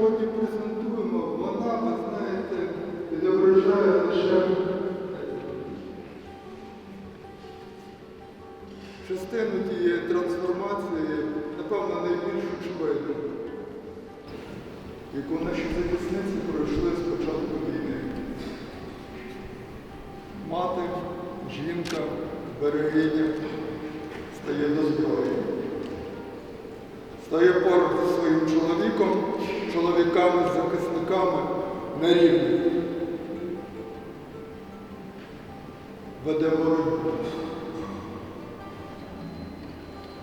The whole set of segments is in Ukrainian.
сьогодні презентуємо, вона, ви знаєте, відображає лише частину тієї трансформації, напевно, найбільшу чвейну, яку наші захисниці пройшли з початку війни. Мати, жінка, берегиня стає до зброї, стає поруч зі своїм чоловіком чоловіками, захисниками на рівні. Веде боротьбу.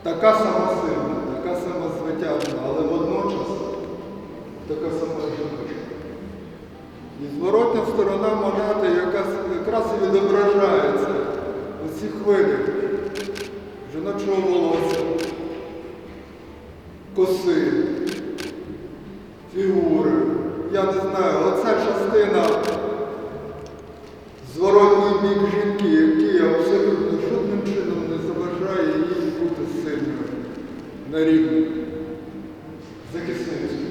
Така сама сильна, така сама звитяжна, але водночас така сама жіночка. І зворотня сторона монети якраз, якраз і відображається у цих хвилях жіночого волосся, коси, фігури. Я не знаю, оця частина зворотній бік жінки, який абсолютно жодним чином не заважає їй бути сильною на рівні захисницею.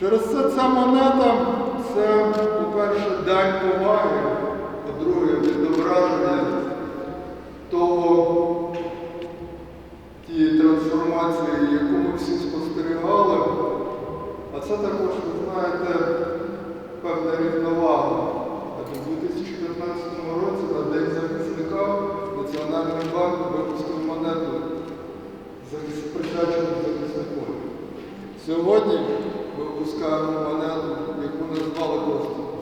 Через це ця монета це, по-перше, дань поваги, по-друге, відображення того тієї трансформації, яку ми всі спостерігали. А це також, ви знаєте, певна рівновага. У в 2015 році на День захисника Національний банк випустив монету присвячену захисникові. Сьогодні ми випускаємо монету, яку назвали просто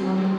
Amen.